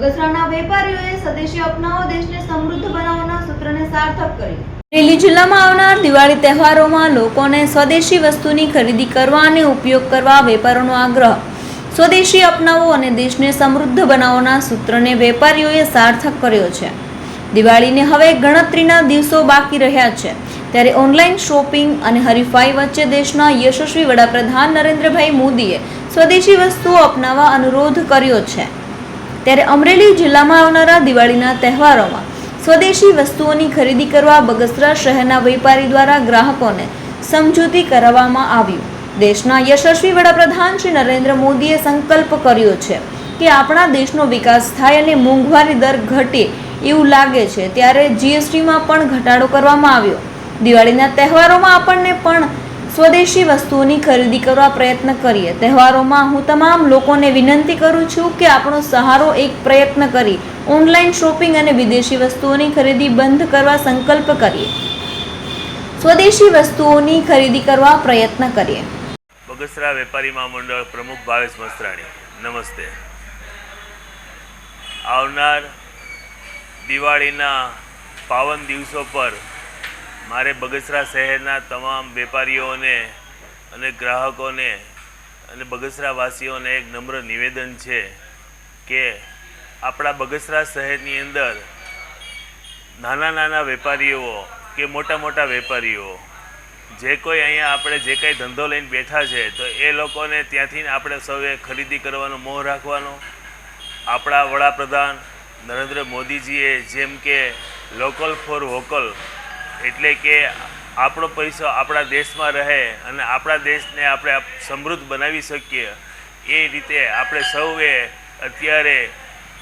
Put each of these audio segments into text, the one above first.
બગસરાના વેપારીઓએ સ્વદેશી અપનાવો દેશને સમૃદ્ધ બનાવવાના સૂત્રને સાર્થક કર્યું. અમરેલી જિલ્લામાં આવનાર દિવાળી તહેવારોમાં લોકોને સ્વદેશી વસ્તુની ખરીદી કરવા અને ઉપયોગ કરવા વેપારોનો આગ્રહ. સ્વદેશી અપનાવો અને દેશને સમૃદ્ધ બનાવવાના સૂત્રને વેપારીઓએ સાર્થક કર્યો છે. દિવાળીને હવે ગણતરીના દિવસો બાકી રહ્યા છે. ત્યારે ઓનલાઈન શોપિંગ અને હરીફાઈ વચ્ચે દેશના યશસ્વી વડાપ્રધાન નરેન્દ્રભાઈ મોદીએ સ્વદેશી વસ્તુઓ અપનાવવા અનુરોધ કર્યો છે. ત્યારે અમરેલી જિલ્લામાં આવનારા દિવાળીના તહેવારોમાં સ્વદેશી વસ્તુઓની ખરીદી કરવા બગસરા શહેરના વેપારી દ્વારા ગ્રાહકોને સમજૂતી કરાવવામાં આવ્યું. દેશના યશસ્વી વડાપ્રધાન શ્રી નરેન્દ્ર મોદીએ સંકલ્પ કર્યો છે કે આપણા દેશનો વિકાસ થાય અને મોંઘવારી દર ઘટે એવું લાગે છે. ત્યારે જીએસટીમાં પણ ઘટાડો કરવામાં આવ્યો. દિવાળીના તહેવારોમાં આપણને પણ સ્વદેશી વસ્તુઓની ખરીદી કરવા પ્રયત્ન કરીએ. તહેવારોમાં હું તમામ લોકોને વિનંતી કરું છું કે આપણો સહારો એક પ્રયત્ન કરી ઓનલાઈન શોપિંગ અને વિદેશી વસ્તુઓની ખરીદી બંધ કરવા સંકલ્પ કરીએ. સ્વદેશી વસ્તુઓની ખરીદી કરવા પ્રયત્ન કરીએ. બગસરા વેપારી મહામંડળ પ્રમુખ ભાવેશ મસ્ત્રાણી નમસ્તે. આવનાર દિવાળીના પાવન દિવસો પર મારે બગસરા શહેરના તમામ વેપારીઓને અને ગ્રાહકોને અને બગસરાવાસીઓને એક નમ્ર નિવેદન છે કે આપણા બગસરા શહેરની અંદર નાના નાના વેપારીઓ કે મોટા મોટા વેપારીઓ, જે કોઈ અહીંયા આપણે જે કંઈ ધંધો લઈને બેઠા છે, તો એ લોકોને ત્યાંથી આપણે સૌએ ખરીદી કરવાનો મોહ રાખવાનો. આપણા વડાપ્રધાન નરેન્દ્ર મોદીજીએ જેમ કે લોકલ ફોર વોકલ એટલે કે આપણો પૈસો આપણા દેશમાં રહે અને આપણા દેશને આપણે સમૃદ્ધ બનાવી શકીએ, એ રીતે આપણે સૌએ અત્યારે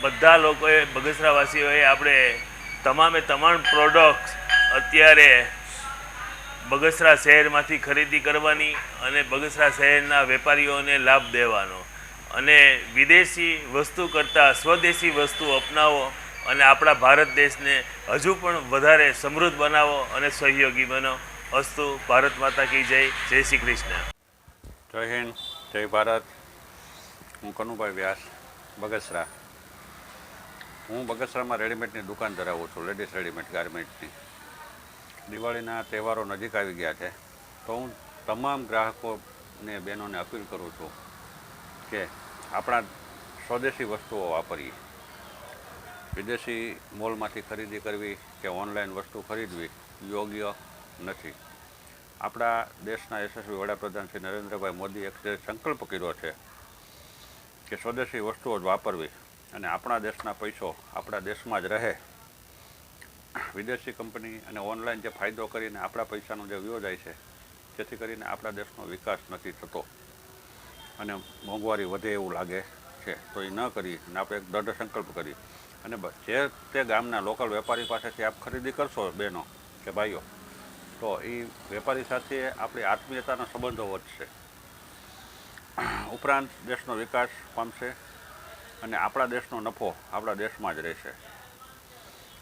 બધા લોકોએ, બગસરાવાસીઓએ આપણે તમામે તમામ પ્રોડક્ટ્સ અત્યારે બગસરા શહેરમાંથી ખરીદી કરવાની અને બગસરા શહેરના વેપારીઓને લાભ દેવાનો. અને વિદેશી વસ્તુ કરતાં સ્વદેશી વસ્તુ અપનાવો. અને આપણા ભારત દેશને હજુ પણ વધારે સમૃદ્ધ બનાવો અને સહયોગી બનો. અસ્તુ, ભારત માતા કી જય. જય શ્રી કૃષ્ણ. જય હિન્દ, જય ભારત. હું કનુભાઈ વ્યાસ, બગસરા. હું બગસરામાં રેડીમેડની દુકાન ધરાવું છું, લેડીઝ રેડીમેડ ગાર્મેન્ટની. દિવાળીના તહેવારો નજીક આવી ગયા છે. તો હું તમામ ગ્રાહકોને બહેનોને અપીલ કરું છું કે આપણા સ્વદેશી વસ્તુઓ વાપરીએ. વિદેશી મોલમાંથી ખરીદી કરવી કે ઓનલાઈન વસ્તુ ખરીદવી યોગ્ય નથી. આપણા દેશના યશસ્વી વડાપ્રધાન શ્રી નરેન્દ્રભાઈ મોદીએ જે સંકલ્પ કર્યો છે કે સ્વદેશી વસ્તુઓ જ વાપરવી અને આપણા દેશના પૈસો આપણા દેશમાં જ રહે. વિદેશી કંપની અને ઓનલાઈન જે ફાયદો કરીને આપણા પૈસાનો જે વ્યયો જાય છે, જેથી કરીને આપણા દેશનો વિકાસ નથી થતો. અને મોંઘવારી વધે એવું લાગે છે. તો એ ન કરી અને આપણે એક દૃઢ સંકલ્પ કરી અને જે તે ગામના લોકલ વેપારી પાસેથી આપ ખરીદી કરશો બહેનો કે ભાઈઓ, તો એ વેપારી સાથે આપણી આત્મીયતાના સંબંધો વધશે. ઉપરાંત દેશનો વિકાસ પામશે અને આપણા દેશનો નફો આપણા દેશમાં જ રહેશે.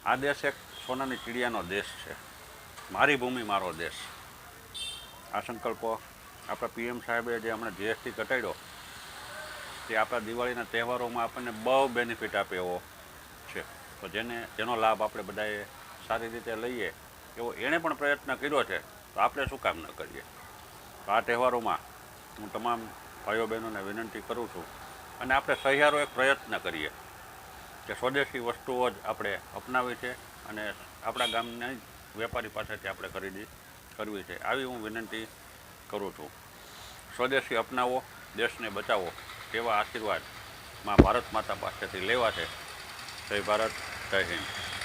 આ દેશ એક સોનાની ચીડિયાનો દેશ છે. મારી ભૂમિ, મારો દેશ. આ સંકલ્પો આપણા પીએમ સાહેબે જે હમણાં જીએસટી ઘટાડ્યો, તે આપણા દિવાળીના તહેવારોમાં આપણને બહુ બેનિફિટ આપે એવો તો જેને, જેનો લાભ આપણે બધાએ સારી રીતે લઈએ, એવો એણે પણ પ્રયત્ન કર્યો છે, તો આપણે શું કામ ન કરીએ? તો આ તહેવારોમાં હું તમામ ભાઈઓ બહેનોને વિનંતી કરું છું, અને આપણે સહિયારો એક પ્રયત્ન કરીએ કે સ્વદેશી વસ્તુઓ જ આપણે અપનાવી છે, અને આપણા ગામના વેપારી પાસેથી આપણે ખરીદી કરવી છે. આવી હું વિનંતી કરું છું. સ્વદેશી અપનાવો, દેશને બચાવો તેવા આશીર્વાદમાં ભારત માતા પાસેથી લેવા છે. જય ભારત જય હિન્દ.